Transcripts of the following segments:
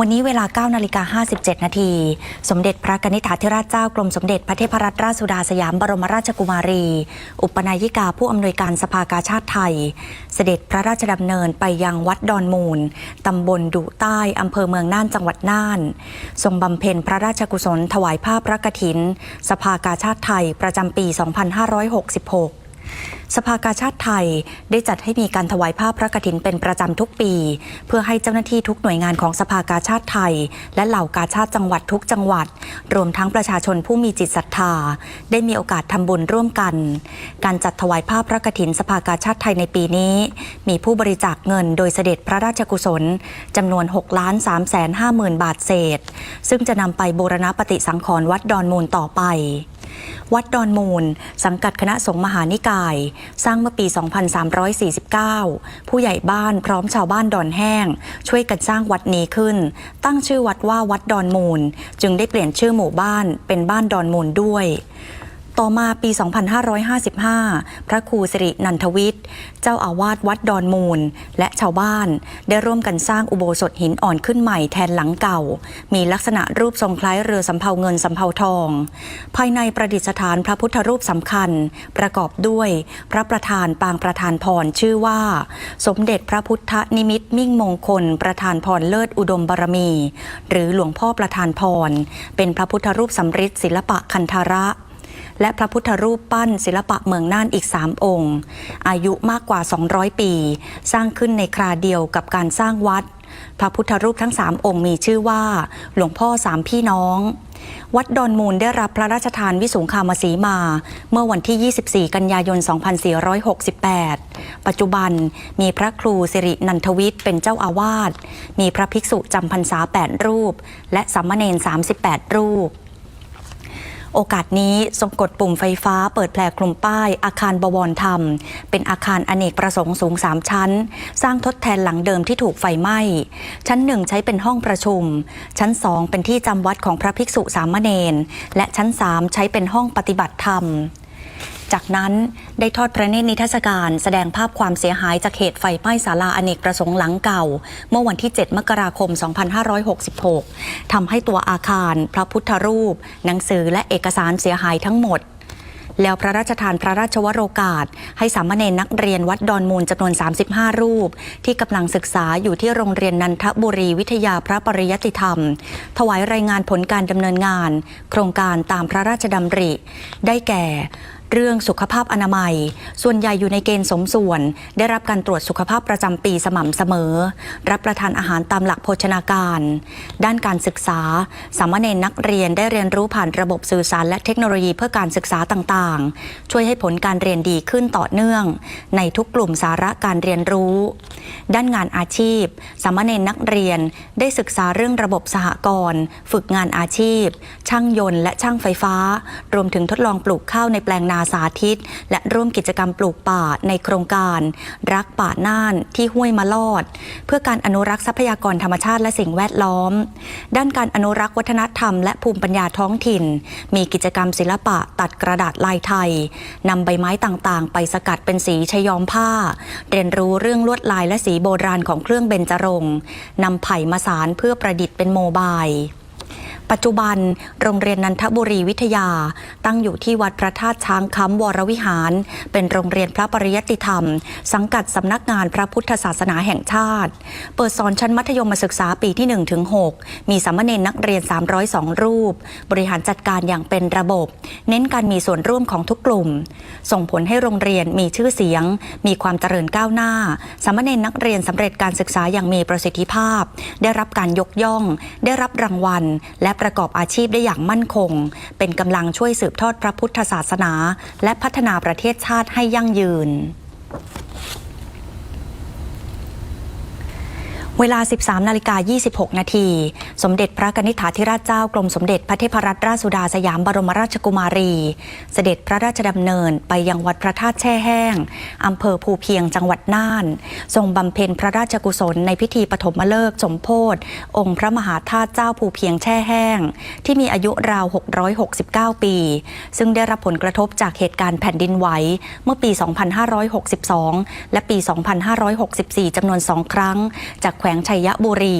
วันนี้เวลา 9นาฬิกา57 นาที สมเด็จพระกนิษฐาธิราชเจ้ากรมสมเด็จพระเทพรัตนราชสุดาสยามบรมราชกุมารี อุปนายิกาผู้อำนวยการสภากาชาติไทย เสด็จพระราชดำเนินไปยังวัดดอนมูลตำบลดุใต้อำเภอเมืองน่านจังหวัดน่าน ทรงบำเพ็ญพระราชกุศลถวายผ้าพระกฐิน สภากาชาติไทยประจำปี 2566 สภากาชาติไทยได้จัดให้มีการถวายผ้าพระกฐินเป็นประจำทุกปี เพื่อให้เจ้าหน้าที่ทุกหน่วยงานของสภากาชาติไทย และเหล่ากาชาติจังหวัดทุกจังหวัด รวมทั้งประชาชนผู้มีจิตศรัทธา ได้มีโอกาสทำบุญร่วมกัน การจัดถวายผ้าพระกฐินสภากาชาติไทยในปีนี้ มีผู้บริจาคเงินโดยเสด็จพระราชกุศลจำนวน6ล้าน3แสน5หมื่นบาทเศษ ซึ่งจะนำไปบูรณปฏิสังขรณ์วัดดอนมูลต่อไป วัดดอนมูล สังกัดคณะสงฆ์มหานิกาย สร้างเมื่อปี 2349 ผู้ใหญ่บ้านพร้อมชาวบ้านดอนแห้ง ช่วยกันสร้างวัดนี้ขึ้น ตั้งชื่อวัดว่าวัดดอนมูล จึงได้เปลี่ยนชื่อหมู่บ้านเป็นบ้านดอนมูลด้วย ต่อมาปี 2555 พระครูสิรินันทวิทย์ เจ้าอาวาสวัดดอนมูล และชาวบ้าน ได้ร่วมกันสร้างอุโบสถหินอ่อนขึ้นใหม่แทนหลังเก่า มีลักษณะรูปทรงคล้ายเรือสำเภาเงินสำเภาทอง ภายในประดิษฐานพระพุทธรูปสำคัญ ประกอบด้วยพระประธานปางประธานพรชื่อว่า สมเด็จพระพุทธนิมิตมิ่งมงคล ประธานพรเลิศอุดมบารมี หรือหลวงพ่อประธานพรเป็นพระพุทธรูปสำริดศิลปะคันธาระ และพระพุทธรูปปั้นศิลปะเมืองน่านอีก 3 องค์ อายุมากกว่า 200 ปี สร้างขึ้นในคราเดียวกับการสร้างวัด พระพุทธรูปทั้ง 3 องค์มีชื่อว่า หลวงพ่อสามพี่น้อง วัดดอนมูลได้รับพระราชทานวิสุงคามสีมา เมื่อวันที่ 24 กันยายน 2468 ปัจจุบันมีพระครูสิรินันทวิทย์เป็นเจ้าอาวาส มีพระภิกษุจำพรรษา 8 รูป และสามเณร38 รูป โอกาสนี้ทรงกดปุ่มไฟฟ้าเปิดแผลคลุมป้ายอาคารบวรธรรม เป็นอาคารอเนกประสงค์สูง 3 ชั้น สร้างทดแทนหลังเดิมที่ถูกไฟไหม้ ชั้นหนึ่งใช้เป็นห้องประชุม ชั้นสองเป็นที่จำวัดของพระภิกษุสามเณรและชั้นสามใช้เป็นห้องปฏิบัติธรรม จากนั้นได้ทอดพระเนตรนิทรรศการ แสดงภาพความเสียหายจากเหตุไฟไหม้ศาลาอเนกประสงค์หลังเก่า เมื่อวันที่ 7 มกราคม 2566 ทำให้ตัวอาคาร พระพุทธรูป หนังสือและเอกสารเสียหายทั้งหมด แล้วพระราชทานพระราชวโรกาส ให้สามเณรนักเรียนวัดดอนมูลจำนวน 35 รูป ที่กำลังศึกษาอยู่ที่โรงเรียนนันทบุรีวิทยาพระปริยติธรรม ถวายรายงานผลการดำเนินงาน โครงการตามพระราชดำริ ได้แก่ เรื่องสุขภาพอนามัย ส่วนใหญ่อยู่ในเกณฑ์สมส่วน ได้รับการตรวจสุขภาพประจำปีสม่ำเสมอ รับประทานอาหารตามหลักโภชนาการ ด้านการศึกษา สามเณรนักเรียนได้เรียนรู้ผ่านระบบสื่อสารและเทคโนโลยีเพื่อการศึกษาต่างๆ ช่วยให้ผลการเรียนดีขึ้นต่อเนื่อง ในทุกกลุ่มสาระการเรียนรู้ ด้านงานอาชีพ สามเณรนักเรียนได้ศึกษาเรื่องระบบสหกรณ์ ฝึกงานอาชีพ ช่างยนต์และช่างไฟฟ้า รวมถึงทดลองปลูกข้าวในแปลงนาสาธิต และร่วมกิจกรรมปลูกป่าในโครงการ รักป่าน่านที่ห้วยมะลอด เพื่อการอนุรักษ์ทรัพยากรธรรมชาติและสิ่งแวดล้อม ด้านการอนุรักษ์วัฒนธรรมและภูมิปัญญาท้องถิ่น มีกิจกรรมศิลปะตัดกระดาษลายไทยนำใบไม้ต่างๆ ไปสกัดเป็นสีชยอมผ้า เรียนรู้เรื่องลวดลายและสีโบราณของเครื่องเบญจรงค์นำไผ่มาสารเพื่อประดิษฐ์เป็นโมบาย ปัจจุบันโรงเรียนนันทบุรีวิทยา ตั้งอยู่ที่วัดพระธาตุช้างค้ำวรวิหาร เป็นโรงเรียนพระปริยติธรรม สังกัดสำนักงานพระพุทธศาสนาแห่งชาติ เปิดสอนชั้นมัธยมศึกษาปีที่1ถึง6มีสามเณรนักเรียน 302 รูป บริหารจัดการอย่างเป็นระบบ เน้นการมีส่วนร่วมของทุกกลุ่ม ส่งผลให้โรงเรียนมีชื่อเสียง มีความเจริญก้าวหน้าสามเณรนักเรียนสำเร็จการศึกษาอย่างมีประสิทธิภาพ ได้รับการยกย่อง ได้รับรางวัล และประกอบอาชีพได้อย่างมั่นคง เป็นกำลังช่วยสืบทอดพระพุทธศาสนา และพัฒนาประเทศชาติให้ยั่งยืน เวลา 13 นาฬิกา 26 นาที สมเด็จพระนิษฐาธิราชเจ้ากรมสมเด็จพระเทพรัตนราชสุดาสยามบรมราชกุมารี เสด็จพระราชดำเนินไปยังวัดพระธาตุแช่แห้ง อำเภอภูเพียงจังหวัดน่าน ทรงบำเพ็ญพระราชกุศลในพิธีปฐมฤกษ์สมโพธิองค์พระมหาธาตุเจ้าภูเพียงแช่แห้ง ที่มีอายุราว 669 ปี ซึ่งได้รับผลกระทบจากเหตุการณ์แผ่นดินไหวเมื่อปี 2562 และปี 2564จำนวนสองครั้งจากขวงชัยบุรี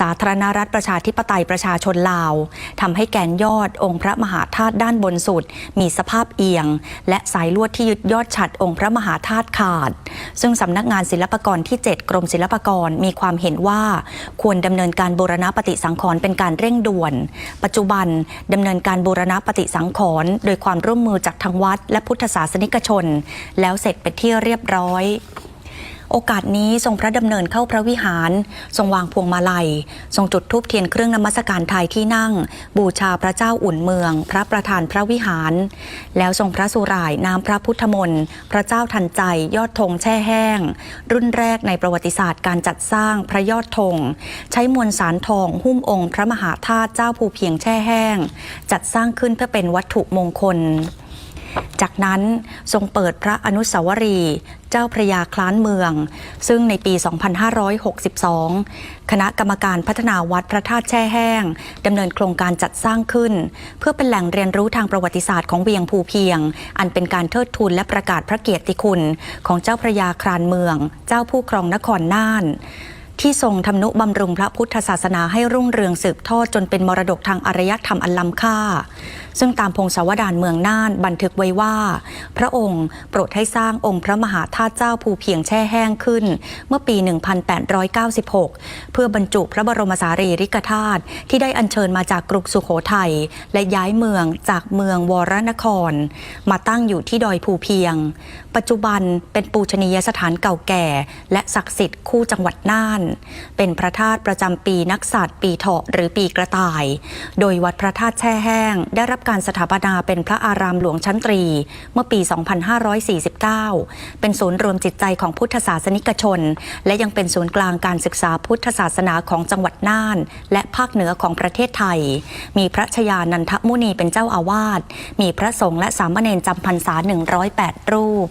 สาธารณรัฐประชาธิปไตยประชาชนลาวทำให้แกนยอดองค์พระมหาธาตุด้านบนสุด มีสภาพเอียง และสายลวดที่ยึดยอดฉัดองค์พระมหาธาตุขาด ซึ่งสำนักงานศิลปากรที่ 7 กรมศิลปากรมีความเห็นว่า ควรดำเนินการบูรณปฏิสังขรณ์เป็นการเร่งด่วน ปัจจุบันดำเนินการบูรณปฏิสังขรณ์โดยความร่วมมือจากทางวัด และพุทธศาสนิกชน แล้วเสร็จเป็นที่เรียบร้อย โอกาสนี้ทรงพระดำเนินเข้าพระวิหาร ทรงวางพวงมาลัย ทรงจุดธูปเทียนเครื่องนมัสการไทยที่นั่ง บูชาพระเจ้าอุ่นเมือง พระประธานพระวิหาร แล้วทรงพระสุรายน้ำพระพุทธมนต์พระเจ้าทันใจยอดธงแช่แห้ง รุ่นแรกในประวัติศาสตร์การจัดสร้างพระยอดธงใช้มวลสารทองหุ้มองค์ พระมหาธาตุเจ้าภูเพียงแช่แห้ง จัดสร้างขึ้นเพื่อเป็นวัตถุมงคล จากนั้นทรงเปิดพระอนุสาวรีย์เจ้าพระยาคล้านเมือง ซึ่งในปี 2562 คณะกรรมการพัฒนาวัดพระธาตุแช่แห้งดำเนินโครงการจัดสร้างขึ้น เพื่อเป็นแหล่งเรียนรู้ทางประวัติศาสตร์ของเวียงภูเพียง อันเป็นการเทิดทูนและประกาศพระเกียรติคุณ ของเจ้าพระยาคลานเมือง เจ้าผู้ครองนครน่านที่ทรงทำนุบำรุงพระพุทธศาสนาให้รุ่งเรืองสืบทอดจนเป็นมรดกทางอารยธรรมอันล้ำค่าซึ่งตามพงศาวดารเมืองน่านบันทึกไว้ว่า พระองค์โปรดให้สร้างองค์พระมหาธาตุเจ้าภูเพียงแช่แห้งขึ้น เมื่อปี 1896 เพื่อบรรจุพระบรมสารีริกธาตุที่ได้อัญเชิญมาจากกรุงสุโขทัยและย้ายเมืองจากเมืองวรนคร มาตั้งอยู่ที่ดอยภูเพียง ปัจจุบันเป็นปูชนียสถานเก่าแก่ และศักดิ์สิทธิ์คู่จังหวัดน่าน เป็นพระธาตุประจำปีนักษัตริย์ปีเถาะหรือปีกระต่าย โดยวัดพระธาตุแช่แห้งได้รับการสถาปนาเป็นพระอารามหลวงชั้นตรี เมื่อปี 2549 เป็นศูนย์รวมจิตใจของพุทธศาสนิกชน และยังเป็นศูนย์กลางการศึกษาพุทธศาสนาของจังหวัดน่าน และภาคเหนือของประเทศไทย มีพระชยานันทมุนีเป็นเจ้าอาวาส มีพระสงฆ์และสามเณรจำพรรษา 108 รูป